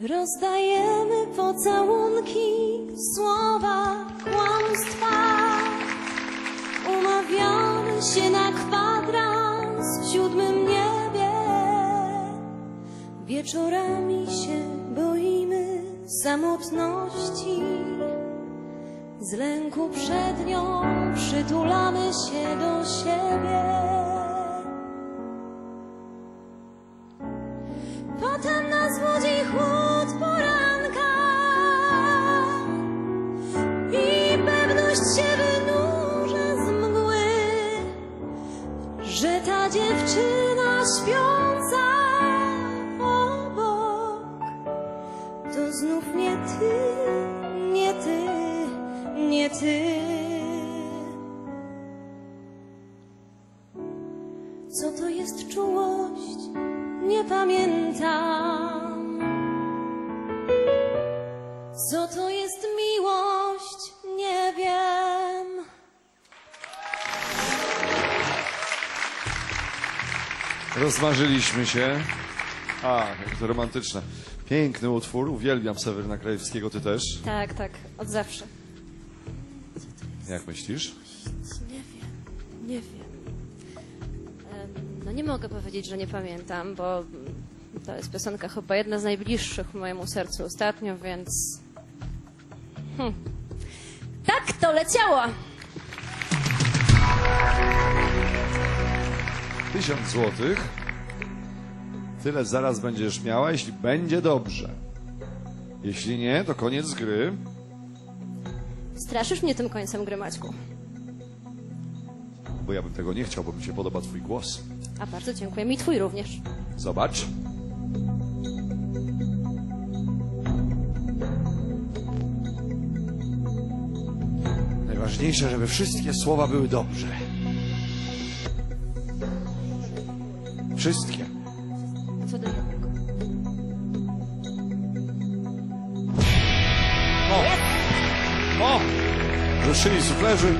Rozdajemy pocałunki, słowa, kłamstwa. Umawiamy się na kwadrans w siódmym niebie. Wieczorami się boimy samotności. Z lęku przed nią przytulamy się do siebie. Potem nas budzi chłód poranka i pewność się wynurza z mgły, że ta dziewczyna ty. Co to jest czułość? Nie pamiętam. Co to jest miłość? Nie wiem. Rozmarzyliśmy się. A, jak to romantyczne. Piękny utwór, uwielbiam Seweryna Krajewskiego, ty też. Tak, tak, od zawsze. Jak myślisz? Nie wiem, nie wiem. Em, No nie mogę powiedzieć, że nie pamiętam, bo to jest piosenka chyba jedna z najbliższych mojemu sercu ostatnio, więc... Hm. Tak to leciało! Tysiąc złotych. Tyle zaraz będziesz miała, jeśli będzie dobrze. Jeśli nie, to koniec gry. Straszysz mnie tym końcem gry, Maćku. Bo ja bym tego nie chciał, bo mi się podoba twój głos. A bardzo dziękuję. Mi twój również. Zobacz. Najważniejsze, żeby wszystkie słowa były dobrze. Wszystkie. Co do jednego. O! Ruszyli suflerzy.